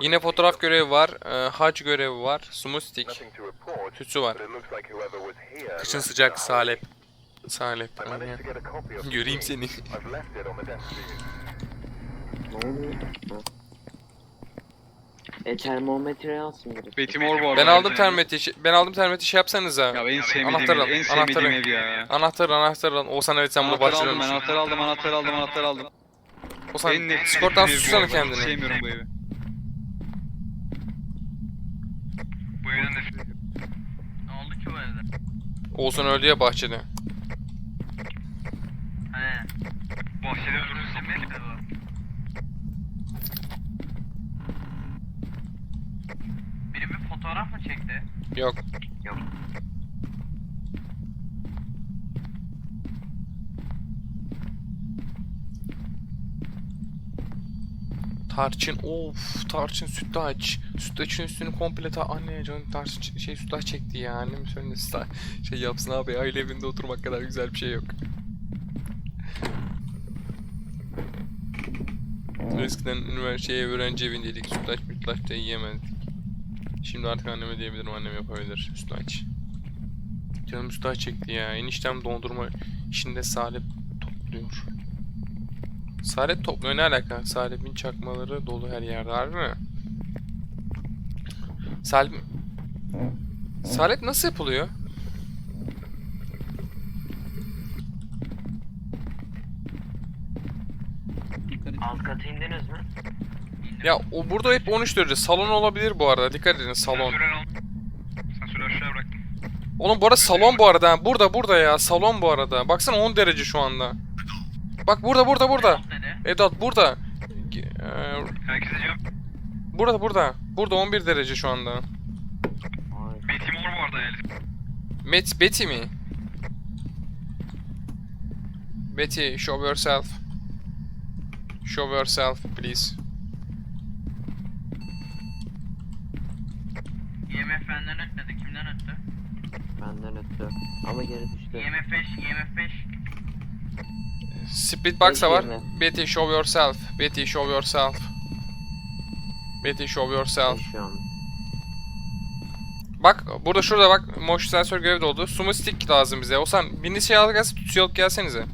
Yine fotoğraf görevi var. E, hac görevi var. Smooth stick. Tütsü var. Kışın sıcak salep. Salep. Aynen. Göreyim seni. E termometre alsın biri. Arada. Ben aldım yani. termeti. Ben aldım termeti şey yapsanıza. Ya en sevmediğim Anahtarı al, en sevmediğim anahtarı. ev ya. Anahtar anahtar al. Oğuzhan evet sen bunu Anahtar aldım, başlıyorsun. anahtar aldım, anahtar aldım, anahtar aldım. Oğuzhan En nefret Discord'dan ettiğim ev bu arada. kendini. Sevmiyorum bu evi. Bu evden nefret ediyorum. Ne oldu ki bu evde? Oğuzhan öldü ya bahçede. He. Bahçede öldürürsün Öldürülse mi bu? Biri bir fotoğraf mı çekti? Yok. Yok. Tarçın of tarçın sütlaç. Sütlaçın üstünü komple ta anne canım tarçın şey sütlaç çekti ya annem sta- şey yapsın abi aile evinde oturmak kadar güzel bir şey yok. Eskiden üniversiteye öğrenci evindeydik sütlaç mütlaç da yiyemezdik. Şimdi artık anneme diyebilirim annem yapabilir sütlaç. Canım sütlaç çekti ya eniştem dondurma işinde salep topluyor. Salep topluyor ne alaka? Salep'in çakmaları dolu her yerde harbi mi? Salep... Salep nasıl yapılıyor? Alt kata indiniz mi? Ya o burada hep 13 derece. Salon olabilir bu arada. Dikkat edin salon. Sensörü aşağı bıraktım. Oğlum bu arada salon bu arada. Burada burada ya. Salon bu arada. Baksana 10 derece şu anda. Bak burada burada burada. Vedat burada. Eee, Herkese cevap. burada burada. Burada 11 derece şu anda. Ay. Betty Moore bu arada yani. Met Betty mi? Betty, show yourself. Show yourself, please. IMF benden ötmedi. Kimden öttü? Benden öttü. Ama geri düştü. IMF 5, IMF 5. Split box da var. Betty, show yourself. Betty, show yourself. Betty, show yourself. Bak burada şurada bak motion sensör görevi de oldu. Sumo stick lazım bize. Osan birini şey al gelsin tutuyor alıp gelsenize.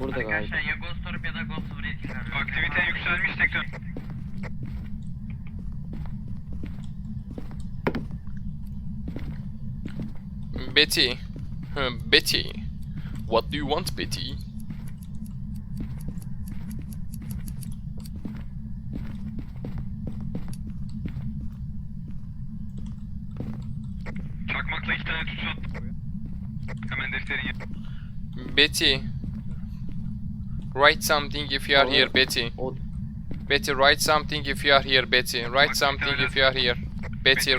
Burada galiba. Arkadaşlar Orb ya da Ghost Breathing arıyor. Aktivite yükselmiş tekrar. Betty. Betty. What do you want Betty? Çakmakla iki tane buraya. Hemen defterin. Betty. Write something if you are here Betty. Betty write something if you are here Betty. Write something if you are here. Betty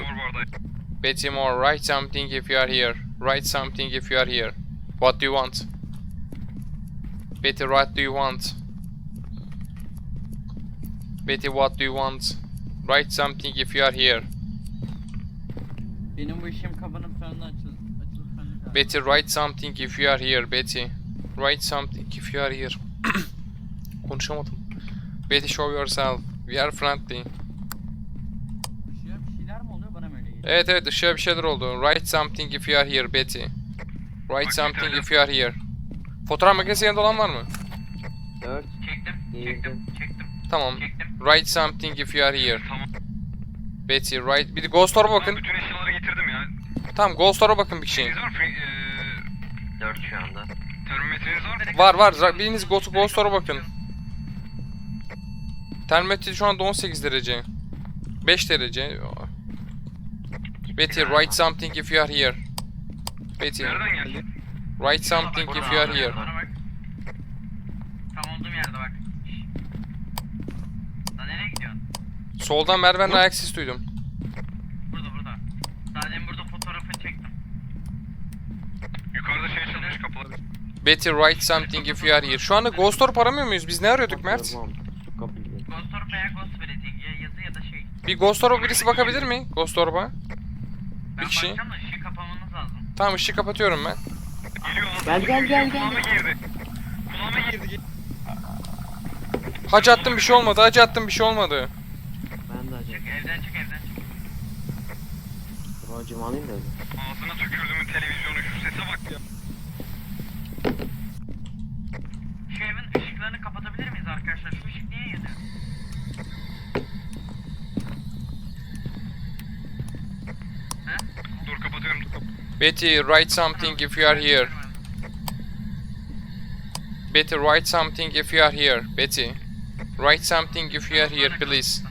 Betty Moore write something if you are here. Write something if you are here. What do you want? Betty, what do you want? Betty, what do you want? Write something if you are here. Benim bu işim kapanıp sonra açıl açılıp Betty, write something if you are here. Betty, write something if you are here. Konuşamadım. Betty, show yourself. We are friendly. Işığa bir şeyler mi oluyor bana mı öyle geliyor? Evet evet ışığa bir şeyler oldu. Write something if you are here Betty. Write something if you are here. Fotoğraf makinesi yanında olan var mı? 4 Çektim, çektim, çektim, Tamam. çektim. Write something if you are here. Tamam. Betty, write. Bir de Ghost Or'a bakın. Bütün eşyaları getirdim ya. Tamam Ghost Or'a bakın bir şey. Şeyiniz var mı? Free- eee, 4 şu anda. Termometreniz var mı? Var var. Biriniz Ghost, Ghost Or'a bakın. Termometre şu anda 18 derece. 5 derece. Betty, write something if you are here. Betty, Nereden geldi? write something if you are here. Tam olduğum yerde bak. Lan nereye gidiyorsun? Soldan merdivenle ayak sesi duydum. Burada burada. Daha demin burada fotoğrafını çektim. Yukarıda şey çalmış kapıları. Betty, write something if you are here. Şu anda Ghost Orb aramıyor muyuz? Biz ne arıyorduk Mert? Ghost Orb veya Ghost Breathing ya yazı ya da şey. Bir Ghost Orb'a birisi bakabilir mi? Ghost Orb'a. Ben Bir kişi. bakacağım da ışığı kapamanız lazım. Tamam ışığı kapatıyorum ben. Geliyor lan. Gel, gel, gel, gel. Kulağıma girdi. Kulağıma girdi. Hacı attım bir şey olmadı. Hacı attım bir şey olmadı. Ben de. Çık evden çık evden çık. Hacım alayım da öyle. Ağzına tükürdümün televizyonu şu sese bak ya. Şu evin ışıklarını kapatabilir miyiz arkadaşlar? Şu ışık niye yanıyor? He? Dur kapatıyorum dur. Betty write something if you are here. Betty write something if you are here. Betty. Write something if you are here please.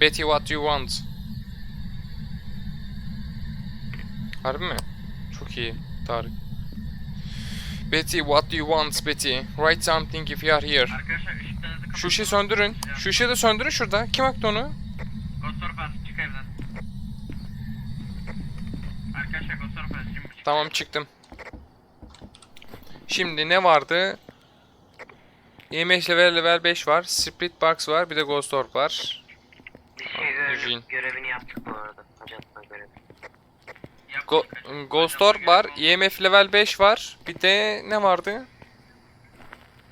Betty what do you want? Harbi mi? Çok iyi Tarık. Betty what do you want Betty? Write something if you are here. Şu ışığı söndürün. Şu ışığı da söndürün şurada. Kim aktı onu? Gostorpas çık evden. Arkadaşlar Gostorpas şimdi çık. Tamam çıktım. Şimdi ne vardı? EMH level level 5 var. Split box var. Bir de Ghost Orb var. Eugene. görevini yaptık bu arada. Hacatma görevi. Go. Ghost Orb var. EMF level 5 var. Bir de ne vardı?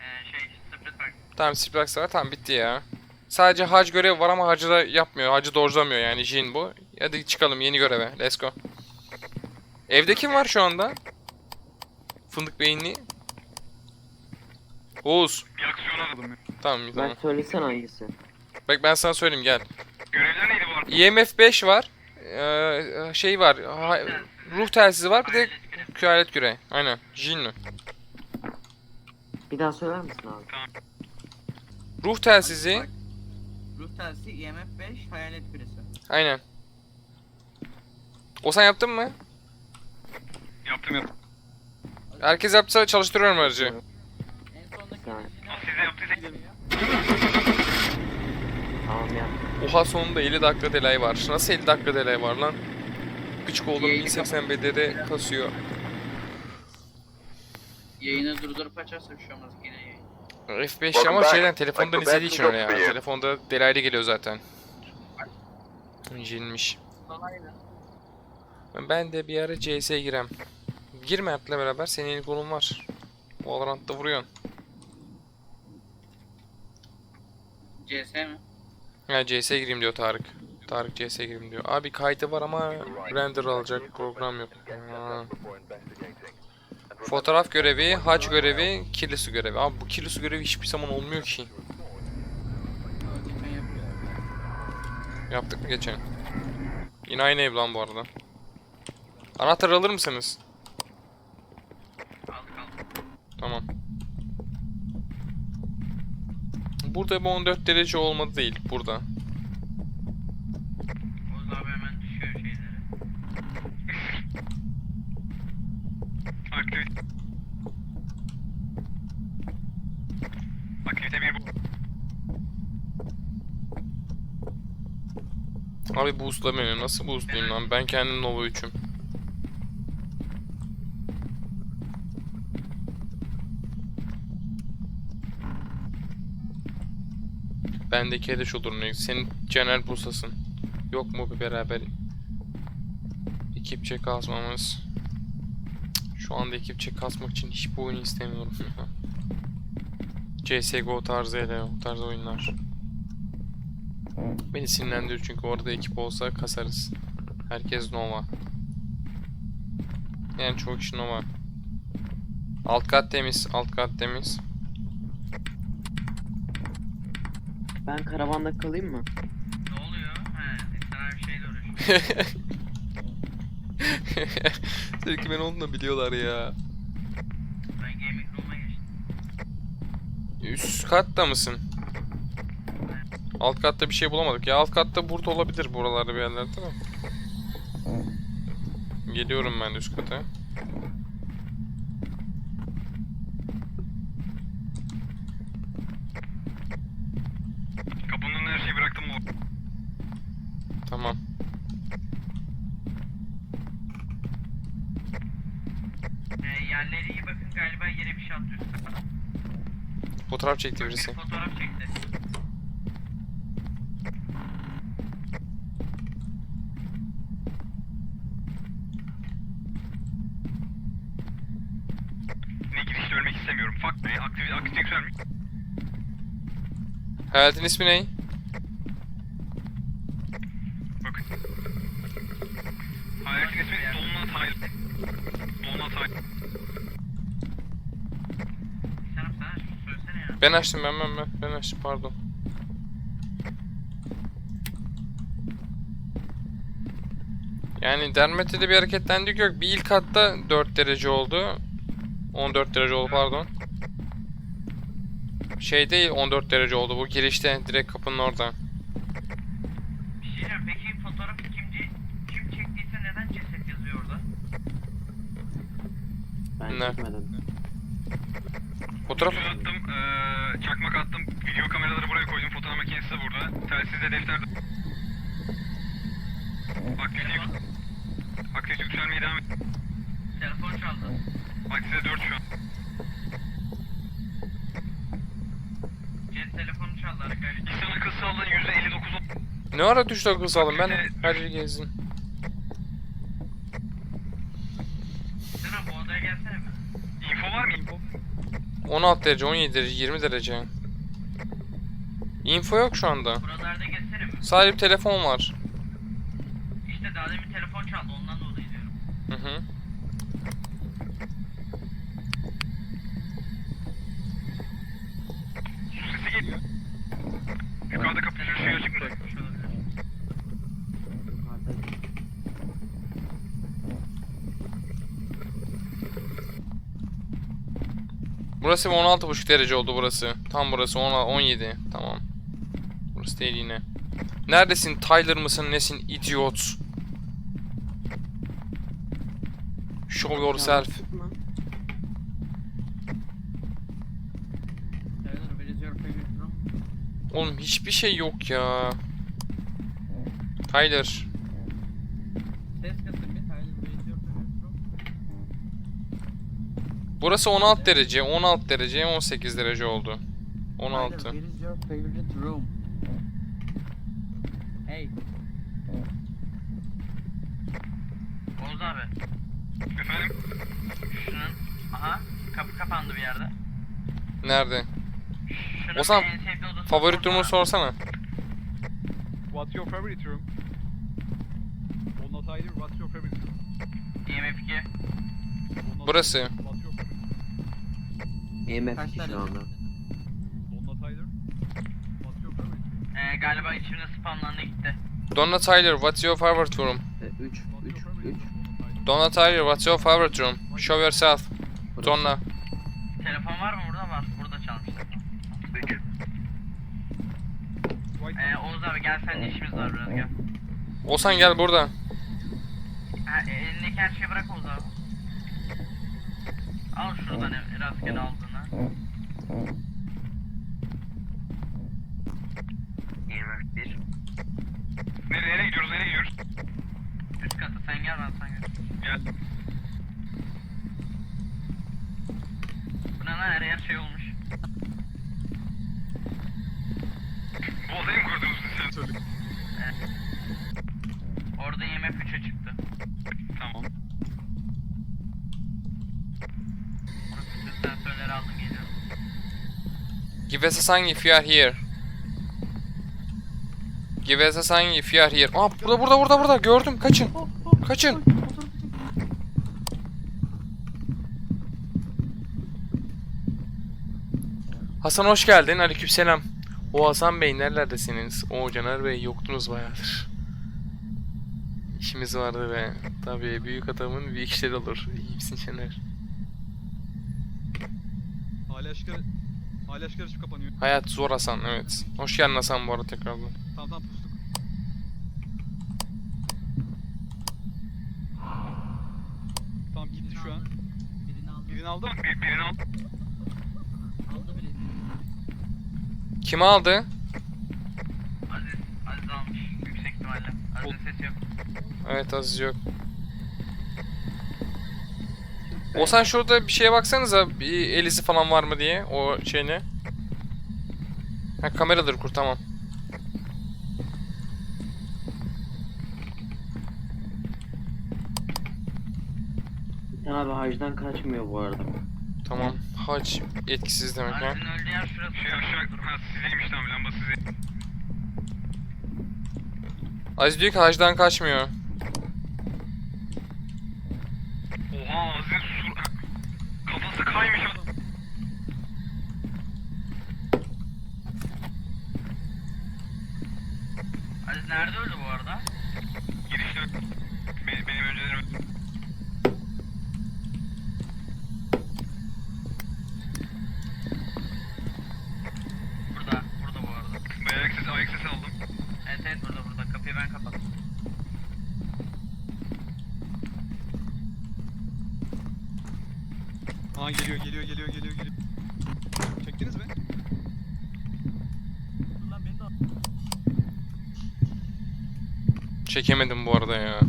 Ee, şey split bak. Tamam Split box var. Tamam bitti ya. Sadece hac görevi var ama hacı da yapmıyor. Hacı dojlamıyor yani Jin bu. Hadi çıkalım yeni göreve. Let's go. Evde kim var şu anda? Fındık beyinli. Oğuz. Bir aksiyon aldım ya. Tamam tamam. Ben söylesen hangisi? Bak ben sana söyleyeyim gel. Görevler neydi bu arada? IMF 5 var. Ee, şey var. ha- ruh telsizi var. Bir de küalet küre. Aynen. Jinnu. Bir daha söyler misin abi? Ruh telsizi. Ruh telsizi IMF 5 hayalet küresi. Aynen. O sen yaptın mı? Yaptım yaptım. Herkes yapsa çalıştırıyorum aracı. En sondaki Tamam. Siz de yaptıysak Tamam ya. Oha sonunda 50 dakika delay var. Nasıl 50 dakika delay var lan? Küçük oğlum 1080 BD'de kasıyor. Yayını durdurup açarsa bir şey olmaz yine yayın. F5 ama şeyden telefondan izlediği için öyle ya. Telefonda delaylı geliyor zaten. Kolaydı. Ben de bir ara CS'ye girem. Girme Ert'le beraber senin yeni golün var. Valorant'ta vuruyorsun. CS mi? Ya CS'ye gireyim diyor Tarık. Tarık CS'ye gireyim diyor. Abi kaydı var ama render alacak program yok. Ha. Fotoğraf görevi, hac görevi, kilisu görevi. Abi bu kilisu görevi hiçbir zaman olmuyor ki. Yaptık mı geçen? Yine aynı ev lan bu arada. Anahtar alır mısınız? Tamam. Burada bu 14 derece olmadı değil. Burada. Oğuz abi hemen düşüyor şeyleri. aktivite. Aktivite bir bu. Abi boostlamıyor. Nasıl boostlayayım lan? Ben kendim Nova 3'üm. Bendeki hedeş olur? Senin Caner Pusasın. Yok mu bir beraber ekipçe kasmamız? Şu anda ekipçe kasmak için hiçbir oyun istemiyorum. CSGO tarzı hele o tarz oyunlar. Beni sinirlendiriyor çünkü orada ekip olsa kasarız. Herkes Nova. Yani çoğu kişi Nova. Alt kat temiz, alt kat temiz. Ben karavanda kalayım mı? Ne oluyor? He, sana bir şeyle uğraşıyor. Belki ben onu da biliyorlar ya. Ben gaming room'a geçtim. Üst katta mısın? Alt katta bir şey bulamadık. Ya alt katta burada olabilir buralarda bir yerlerde de. Geliyorum ben üst kata. fotoğraf çekti birisi. Fotoğraf çekti. Ne girişte ölmek istemiyorum. Fuck me. Aktif, aktif yükselmiş. Hayaletin ismi ne? Bakın. Hayaletin ismi Donut Hayal. Donut Hayal. Ben açtım ben ben ben, ben açtım pardon. Yani Dermet'te bir hareketlendik yok. Bir ilk hatta 4 derece oldu. 14 derece oldu pardon. Şey değil 14 derece oldu bu girişte direkt kapının orada. Bir şey diyeceğim. Peki fotoğrafı kimci kim çektiyse neden ceset yazıyor orada? Ben Ne? çekmedim. Fotoğraf attım, çakmak attım, video kameraları buraya koydum, fotoğraf makinesi de burada, telsiz de defter de... Aktif, aktif yükselmeye devam et. Telefon çaldı. Aktifte 4 şu an. Cep telefonu çaldı arkadaşlar. İnsan akıl sağlığı %59 ol- ne ara düştü akıl sağlığım ben her yeri gezdim. Sinan bu odaya gelsene bir. Info var mı info? 16 derece 17 derece 20 derece. Info yok şu anda. Buralarda gezsene mi? Sadece bir telefon var. İşte daha demin telefon çaldı ondan dolayı diyorum. Hı hı. Su sesi geliyor. Yukarıda kapı şey açık mı? Bırakmış olabilir. Yukarıda. Burası 16,5 derece oldu burası. Tam burası 10, 17. Tamam. Burası değil yine. Neredesin? Tyler mısın? Nesin? Idiot. Show yourself. Oğlum hiçbir şey yok ya. Tyler. Ses kısın bir. Tyler, where is your favorite room? Burası 16 derece, 16 derece, 18 derece oldu. Tyler, 16. where is your favorite room? Hey. Oğuz abi. Efendim? Şunun. Aha. Kapı kapandı bir yerde. Nerede? Şunun Ozan, en sevdiği odası Favori orada. durumunu sorsana. What's your favorite room? Donut Tyler, what's your favorite room? IMF 2. Donut Burası. EMF Kaç şu anda. Donla Tyler. Ee, galiba içimde spamlandı gitti. Donna Tyler, what's your favorite room? 3, 3, 3. Donna Tyler, what's your favorite room? Show yourself. Donna. Telefon var mı burada? Var. Burada çalmıştım. White Ee, Oğuz abi gel seninle işimiz var biraz gel. Olsan gel burada. Ha, e, elindeki her şeyi bırak Oğuz abi. Al şuradan rastgele aldım. 21. Nereye, nereye gidiyoruz, nereye gidiyoruz? Üst kata sen gel ben sen gel. Gel. Bu ne lan her yer şey olmuş. Bu odayı mı kurdunuz siz sen söyle. Evet. Orada yemek 3'e Give us a sign if you are here. Give us a sign if you are here. Aa burada burada burada burada gördüm. Kaçın. Kaçın. Hasan hoş geldin. Aleykümselam. O Hasan Bey nerelerdesiniz? O Caner Bey yoktunuz bayağıdır. İşimiz vardı ve tabii büyük adamın büyük işleri olur. İyi misin Caner? Hala aşkı Hala aşkı açıp kapanıyor. Hayat zor Hasan evet. Hoş geldin Hasan bu arada tekrardan. Tamam tamam pustuk. Tamam gitti şu an. Birini aldı. Birini aldı mı? Bir, birini al. Aldı birini. Kim aldı? Aziz, Aziz almış yüksek ihtimalle. Aziz'in sesi yok. Evet Aziz yok. Olsan şurada bir şeye baksanıza bir el izi falan var mı diye o şeyine. Ha kameradır kur tamam. Abi hacdan kaçmıyor bu arada. Tamam. Haç etkisiz demek ha. Arzin öldüğü yer şurası. Şey aşağı, ha sizeymiş tamam lamba size. Aziz diyor ki hacdan kaçmıyor. Oha Aziz'in sur... Kafası kaymış adam. Aziz nerede öldü bu arada? Girişte benim, benim önceden öldü. Burada. Burada bu arada. Ben ayak sesi, ayak sesi aldım. Evet evet burada burada. Kapıyı ben kapattım. Aa geliyor geliyor geliyor geliyor geliyor. Çektiniz mi? Çekemedim bu arada ya.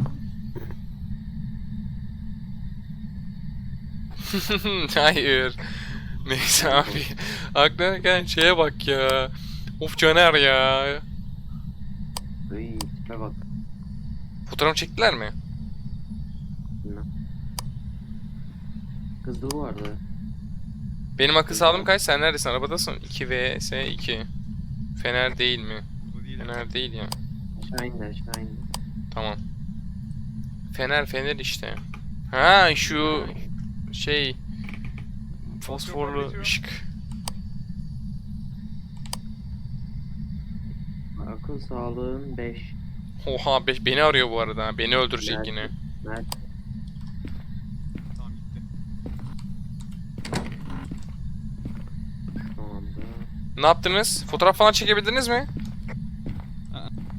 Hayır. Neyse abi. Aklına gelen şeye bak ya. Of Caner ya. Iy, tipe bak. Fotoğraf çektiler mi? Bilmem. Kızdı bu arada. Benim akıl sağlığım kaç? Sen neredesin? Arabadasın. 2 vs 2. Fener değil mi? Fener değil ya. Aşağı indi. Tamam. Fener fener işte. Ha şu şey fosforlu ışık. Akıl sağlığın 5. Oha be- beni arıyor bu arada. Beni öldürecek Nerede? yine. Mert Tamam gitti. şu anda. Ne yaptınız? Fotoğraf falan çekebildiniz mi?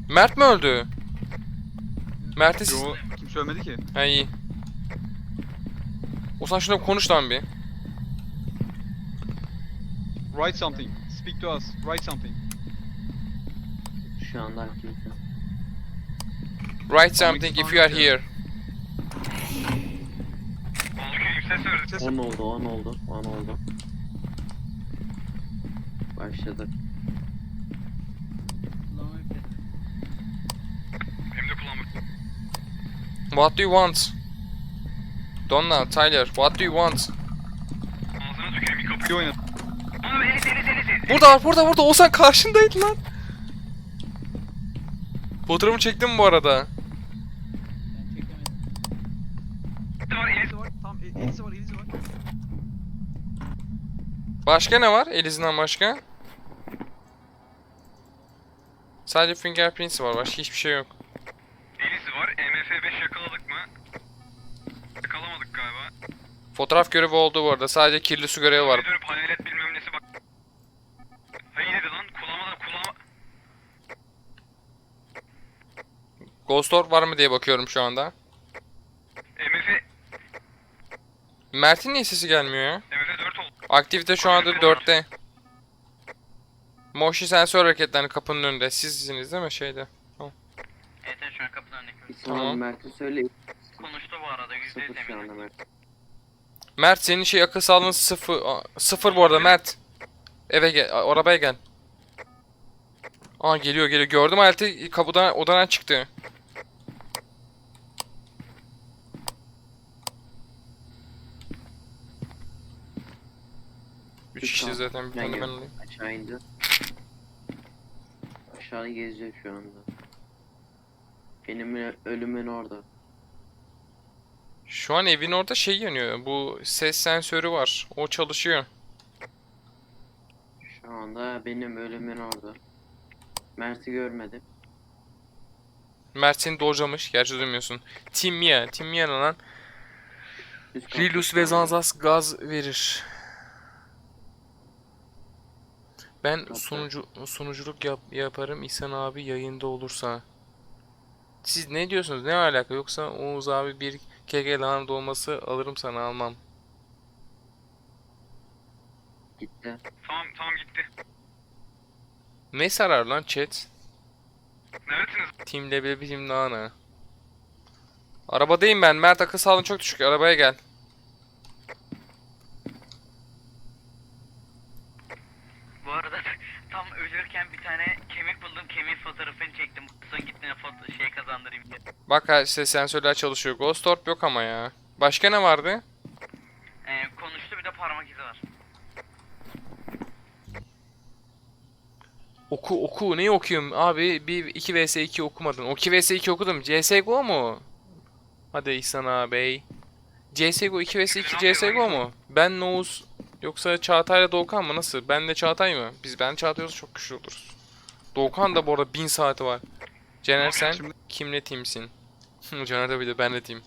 Mert mi öldü? Mert'i siz... Yo kimse ölmedi ki. Ha iyi. O zaman şuna konuş lan bir. Write something. Speak to us. Write something. Şu anda aktivite. Write something if you are here. Oldu ki ses verdi. Ses 10 oldu 10 oldu 10 oldu. Başladı. Kullanmayı bir Hem de. What do you want? Donna, Tyler, what do you want? Ağzına tüküreyim kapıyı. Elis Elis Elis. Burada, burada, burada. Karşındaydı lan. Fotoğrafımı çektim bu arada. Ben çekemedim. Elis var Elis. Elisi var. Tamam el- elisi var elisi var. Başka ne var? Elizinden başka? Sadece fingerprints var. Başka hiçbir şey yok. Elis var. MF5 yakaladık mı? Yakalamadık galiba. Fotoğraf görevi oldu bu arada. Sadece kirli su görevi var. Dönüp hayalet bilmem nesi bak. Ha iyi dedi lan. Kullanmadan kullanma. Ghost Orb var mı diye bakıyorum şu anda. Mert'in niye sesi gelmiyor ya? MF 4 oldu. Aktivite şu anda 4'te. Motion sensör hareketlerini kapının önünde. Sizsiniz değil mi şeyde? Evet evet şu an kapının önündeki. İsmail Tamam. Mert'e söyle. Konuştu bu arada. Yüzde yüz 0 şu anda eminim. Mert. Mert senin şey akıl sağlığın sıfır. Aa, Sıfır bu arada Mert. Eve gel. a- Arabaya gel. Aa geliyor geliyor. Gördüm hayaleti kapıdan odadan çıktı. Üç Üç kişi tamam. zaten bir tane ben alayım. Aşağı indi. Aşağı geziyor şu anda. Benim ölümün orada. Şu an evin orada şey yanıyor. Bu ses sensörü var. O çalışıyor. Şu anda benim ölümün orada. Mert'i görmedim. Mert seni dojlamış. Gerçi duymuyorsun. Timya. Timya lan? Rilus ve. Zanzas gaz verir. Ben sunucu sunuculuk yap, yaparım İhsan abi yayında olursa. Siz ne diyorsunuz? Ne alaka? Yoksa Oğuz abi bir keke lahana dolması alırım sana almam. Gitti. Tamam tamam gitti. Ne sarar lan chat? Neredesiniz? Team level bir team lahana. Arabadayım ben. Mert akıl sağlığın çok düşük. Arabaya gel. giderken bir tane kemik buldum. Kemik fotoğrafını çektim. Son gittiğine foto şey kazandırayım diye. Bak ha, işte sensörler çalışıyor. Ghost Orb yok ama ya. Başka ne vardı? Ee, konuştu bir de parmak izi var. Oku oku neyi okuyayım abi bir 2 vs 2 okumadın. O 2 vs 2 okudum. CS:GO mu? Hadi İhsan ağabey. CS:GO 2 vs 2 CS:GO mu? Ben Noğuz yoksa Çağatay'la Doğukan mı nasıl? Ben de Çağatay mı? Biz ben Çağatay çok güçlü oluruz. Doğukan da bu arada 1000 saati var. Cener sen Şimdi- kimle teamsin? Caner de bir de benle team.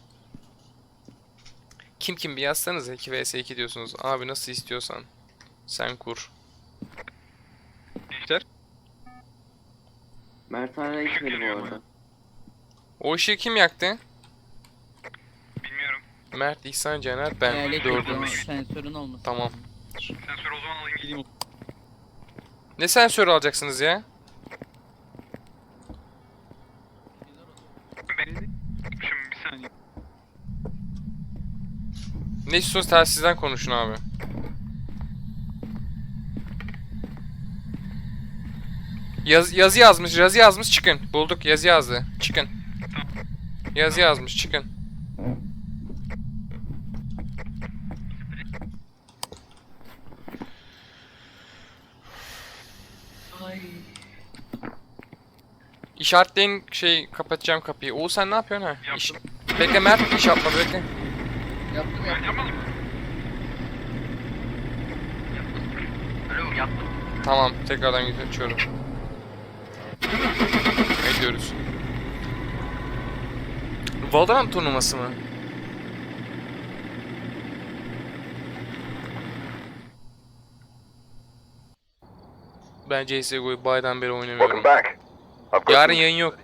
Kim kim bir yazsanız 2 vs 2 diyorsunuz. Abi nasıl istiyorsan. Sen kur. Gençler. Mert hala gitmedi bu arada. O ışığı kim yaktı? Mert, İhsan, Caner, ben. Hayalet Dördümüz. Sensörün olması. Tamam. Sensör o zaman alayım gideyim. Ne sensör alacaksınız ya? Şimdi bir saniye. Ne istiyorsanız telsizden konuşun abi. Yaz, yazı yazmış, yazı yazmış çıkın. Bulduk yazı yazdı. Çıkın. Yazı yazmış çıkın. İşaretleyin şey kapatacağım kapıyı. Oğuz sen ne yapıyorsun ha? İş... Bekle Mert iş yapma bekle. Yaptım yaptım. yapmadım. Yaptım. Tamam tekrardan geçiyorum. Ne diyoruz? Valorant turnuvası mı? Ben CSGO'yu baydan beri oynamıyorum. Yarın yayın yok.